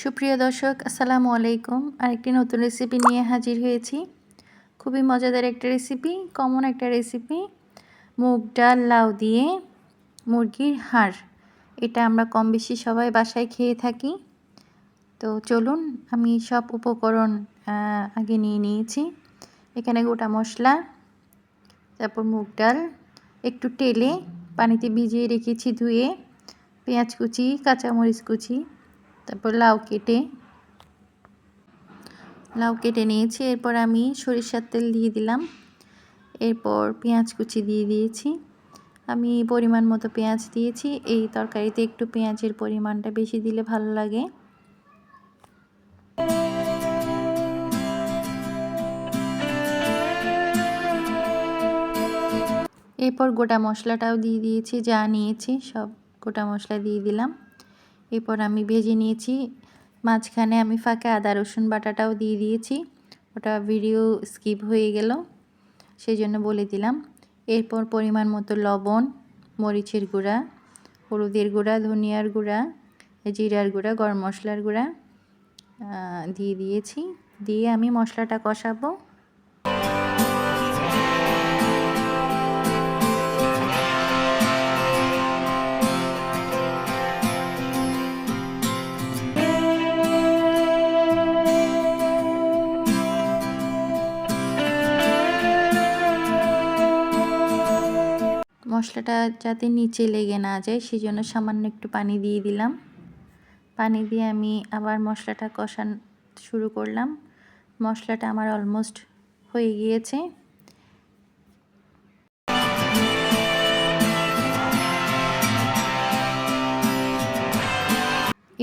সুপ্রিয় দর্শক, আসসালামু আলাইকুম। আরেকটি নতুন রেসিপি নিয়ে হাজির হয়েছি। খুবই মজাদার একটা রেসিপি কমন একটা রেসিপি মুগ ডাল, লাউ দিয়ে মুরগির হাড়। এটা আমরা কম বেশি সবাই বাসায় খেয়ে থাকি। তো চলুন, আমি সব উপকরণ আগে নিয়ে নিয়েছি। এখানে গোটা মশলা, তারপর মুগ ডাল, একটু টেলে পানিতে ভিজিয়ে রেখেছি ধুয়ে। পেঁয়াজ কুচি, কাঁচামরিচ কুচি। তারপর লাউ কেটে লাউ কেটে নিয়েছি। এরপর আমি সরিষার তেল দিয়ে দিলাম। এরপর পেঁয়াজ কুচি দিয়ে দিয়েছি। আমি পরিমাণ মতো পেঁয়াজ দিয়েছি। এই তরকারিতে একটু পেঁয়াজের পরিমাণটা বেশি দিলে ভালো লাগে। এরপর গোটা মশলাটাও দিয়ে দিয়েছি। যা নিয়েছি সব গোটা মশলা দিয়ে দিলাম। এরপর আমি ভেজে নিয়েছি। মাঝখানে আমি ফাঁকে আদা, রসুন বাটাটাও দিয়ে দিয়েছি। ওটা ভিডিও স্কিপ হয়ে গেল সেই জন্য বলে দিলাম। এরপর পরিমাণ মতো লবণ, মরিচের গুঁড়া, হলুদের গুঁড়া, ধনিয়ার গুঁড়া, জিরার গুঁড়া, গরম মশলার গুঁড়া দিয়ে দিয়েছি। দিয়ে আমি মশলাটা কষাবো। মশলাটা যাতে নিচে লেগে না যায় সেই জন্য সামান্য একটু পানি দিয়ে দিলাম। পানি দিয়ে আমি আবার মশলাটা কষান শুরু করলাম। মশলাটা আমার অলমোস্ট হয়ে গিয়েছে।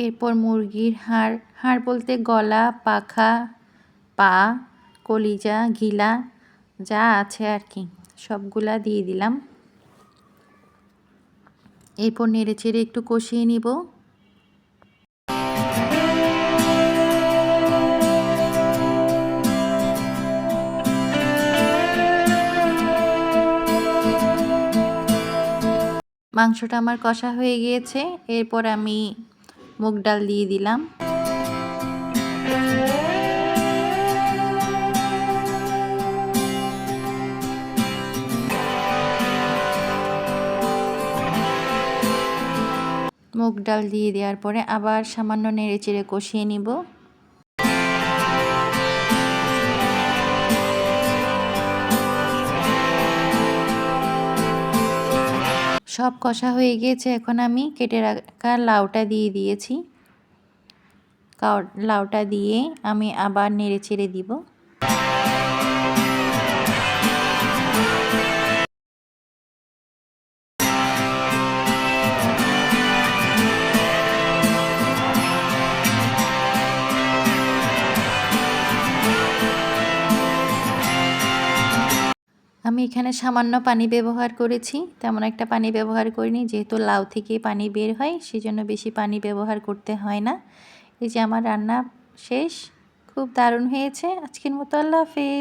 এরপর মুরগির হাড় হাড় বলতে গলা, পাখা, পা, কলিজা ঘিলা যা আছে আর কি, সবগুলা দিয়ে দিলাম। এরপর নেড়ে চেড়ে একটু কষিয়ে নিব। মাংসটা আমার কষা হয়ে গিয়েছে, এরপর আমি মুগ ডাল দিয়ে দিলাম। মুগ ডাল দিয়ে দেওয়ার পরে আবার সামান্য নেড়ে চেড়ে কষিয়ে নিব। সব কষা হয়ে গিয়েছে, এখন আমি কেটে রাখা লাউটা দিয়ে দিয়েছি। লাউটা দিয়ে আমি আবার নেড়ে চেড়ে দিব। আমি এখানে সামান্য পানি ব্যবহার করেছি। তেমন একটা পানি ব্যবহার করিনি, যেহেতু লাউ থেকে পানি বের হয়, সেজন্য বেশি পানি ব্যবহার করতে হয় না। এই যে আমার রান্না শেষ, খুব দারুণ হয়েছে। আজকের মতো আল্লাহ হাফেজ।